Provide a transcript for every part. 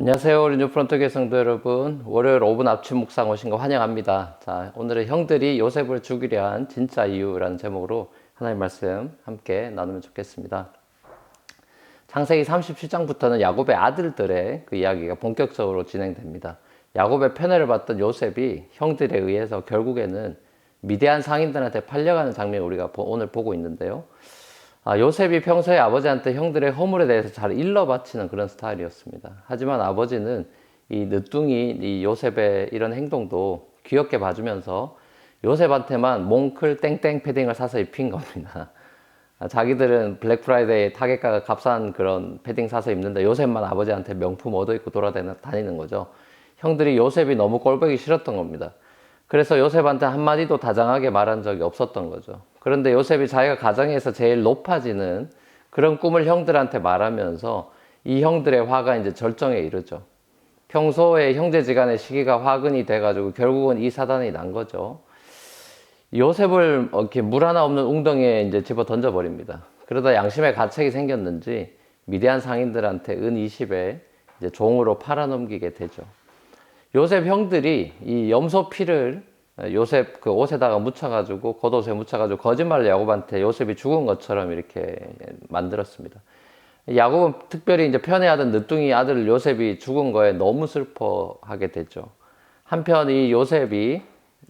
안녕하세요. 우리 뉴프런트 개성도 여러분. 월요일 5분 압축 묵상 오신 거 환영합니다. 자, 오늘은 형들이 요셉을 죽이려 한 진짜 이유라는 제목으로 하나님 말씀 함께 나누면 좋겠습니다. 창세기 37장부터는 야곱의 아들들의 그 이야기가 본격적으로 진행됩니다. 야곱의 편애를 받던 요셉이 형들에 의해서 결국에는 미대한 상인들한테 팔려가는 장면을 우리가 보- 오늘 보고 있는데요. 아, 요셉이 평소에 아버지한테 형들의 허물에 대해서 잘 일러 바치는 그런 스타일이었습니다. 하지만 아버지는 이 늦둥이 이 요셉의 이런 행동도 귀엽게 봐주면서 요셉한테만 몽클 땡땡 패딩을 사서 입힌 겁니다. 아, 자기들은 블랙 프라이데이 타겟가가 값싼 그런 패딩 사서 입는데 요셉만 아버지한테 명품 얻어 입고 돌아다니는 거죠. 형들이 요셉이 너무 꼴보기 싫었던 겁니다. 그래서 요셉한테 한마디도 다정하게 말한 적이 없었던 거죠. 그런데 요셉이 자기가 가정에서 제일 높아지는 그런 꿈을 형들한테 말하면서 이 형들의 화가 이제 절정에 이르죠. 평소에 형제지간의 시기가 화근이 돼가지고 결국은 이 사단이 난 거죠. 요셉을 이렇게 물 하나 없는 웅덩이에 이제 집어 던져버립니다. 그러다 양심의 가책이 생겼는지 미대한 상인들한테 은 20에 이제 종으로 팔아넘기게 되죠. 요셉 형들이 이 염소 피를 요셉 그 옷에다가 묻혀가지고 겉옷에 묻혀가지고 거짓말로 야곱한테 요셉이 죽은 것처럼 이렇게 만들었습니다. 야곱은 특별히 이제 편애하던 늦둥이 아들 요셉이 죽은 거에 너무 슬퍼하게 되죠. 한편 이 요셉이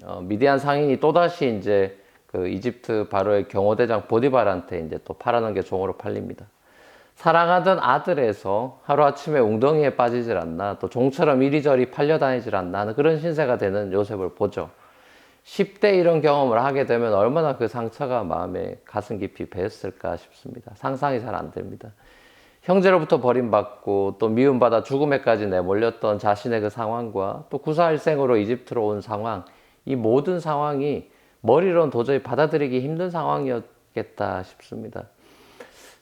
어, 미디안 상인이 또다시 이제 그 이집트 바로의 경호대장 보디발한테 이제 또 팔아넘겨 종으로 팔립니다. 사랑하던 아들에서 하루아침에 웅덩이에 빠지질 않나 또 종처럼 이리저리 팔려다니질 않나 하는 그런 신세가 되는 요셉을 보죠. 10대 이런 경험을 하게 되면 얼마나 그 상처가 마음에 가슴 깊이 배었을까 싶습니다. 상상이 잘 안 됩니다. 형제로부터 버림받고 또 미움받아 죽음에까지 내몰렸던 자신의 그 상황과 또 구사일생으로 이집트로 온 상황, 이 모든 상황이 머리로는 도저히 받아들이기 힘든 상황이었겠다 싶습니다.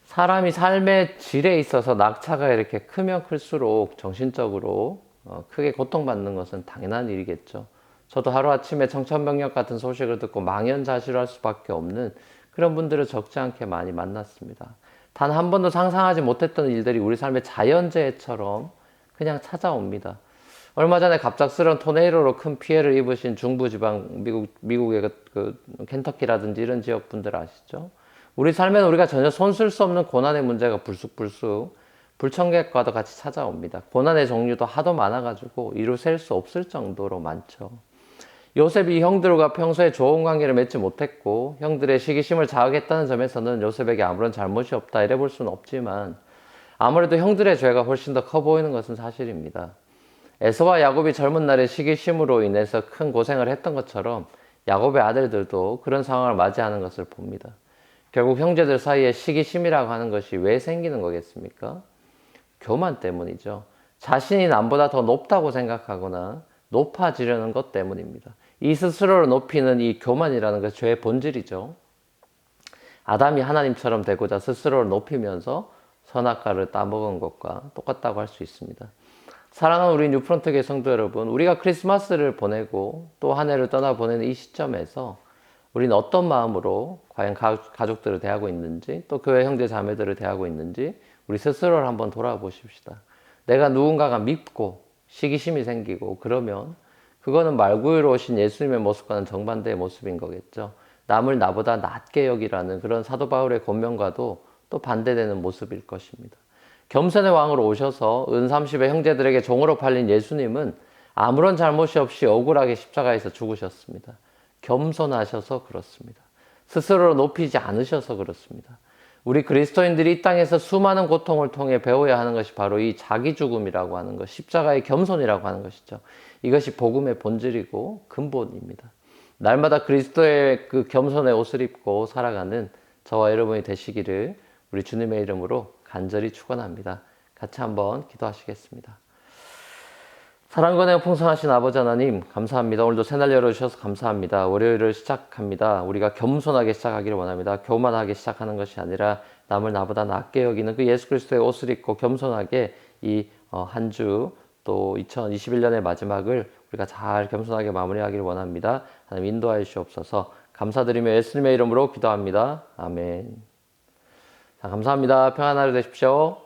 사람이 삶의 질에 있어서 낙차가 이렇게 크면 클수록 정신적으로 어, 크게 고통받는 것은 당연한 일이겠죠. 저도 하루아침에 청천벽력 같은 소식을 듣고 망연자실할 수밖에 없는 그런 분들을 적지 않게 많이 만났습니다. 단 한 번도 상상하지 못했던 일들이 우리 삶의 자연재해처럼 그냥 찾아옵니다. 얼마 전에 갑작스러운 토네이로로 큰 피해를 입으신 중부지방 미국 미국의 그, 그 켄터키라든지 이런 지역 분들 아시죠? 우리 삶에는 우리가 전혀 손쓸 수 없는 고난의 문제가 불쑥불쑥 불청객과도 같이 찾아옵니다. 고난의 종류도 하도 많아가지고 이루 셀 수 없을 정도로 많죠. 요셉이 형들과 평소에 좋은 관계를 맺지 못했고 형들의 시기심을 자극했다는 점에서는 요셉에게 아무런 잘못이 없다 이래 볼 수는 없지만 아무래도 형들의 죄가 훨씬 더 커 보이는 것은 사실입니다. 에서와 야곱이 젊은 날에 시기심으로 인해서 큰 고생을 했던 것처럼 야곱의 아들들도 그런 상황을 맞이하는 것을 봅니다. 결국 형제들 사이에 시기심이라고 하는 것이 왜 생기는 거겠습니까? 교만 때문이죠. 자신이 남보다 더 높다고 생각하거나 높아지려는 것 때문입니다. 이 스스로를 높이는 이 교만이라는 것이 죄의 본질이죠. 아담이 하나님처럼 되고자 스스로를 높이면서 선악과를 따먹은 것과 똑같다고 할 수 있습니다. 사랑하는 우리 뉴프런트 성도 여러분, 우리가 크리스마스를 보내고 또 한 해를 떠나 보내는 이 시점에서 우리는 어떤 마음으로 과연 가 족들을 대하고 있는지 또 교회 형제 자매들을 대하고 있는지 우리 스스로를 한번 돌아보십시다. 내가 누군가가 밉고 시기심이 생기고 그러면 그거는 말구유로우신 예수님의 모습과는 정반대의 모습인 거겠죠. 남을 나보다 낮게 여기라는 그런 사도 바울의 권면과도 또 반대되는 모습일 것입니다. 겸손의 왕으로 오셔서 은 30의 형제들에게 종으로 팔린 예수님은 아무런 잘못이 없이 억울하게 십자가에서 죽으셨습니다. 겸손하셔서 그렇습니다. 스스로를 높이지 않으셔서 그렇습니다. 우리 그리스도인들이 이 땅에서 수많은 고통을 통해 배워야 하는 것이 바로 이 자기 죽음이라고 하는 것, 십자가의 겸손이라고 하는 것이죠. 이것이 복음의 본질이고 근본입니다. 날마다 그리스도의 그 겸손의 옷을 입고 살아가는 저와 여러분이 되시기를 우리 주님의 이름으로 간절히 축원합니다. 같이 한번 기도하시겠습니다. 사랑과 내 풍성하신 아버지 하나님 감사합니다. 오늘도 새날 열어주셔서 감사합니다. 월요일을 시작합니다. 우리가 겸손하게 시작하기를 원합니다. 교만하게 시작하는 것이 아니라 남을 나보다 낮게 여기는 그 예수 그리스도의 옷을 입고 겸손하게 이 한 주 또 2021년의 마지막을 우리가 잘 겸손하게 마무리하기를 원합니다. 하나님 인도하여 주옵소서 감사드리며 예수님의 이름으로 기도합니다. 아멘. 자, 감사합니다. 평안한 하루 되십시오.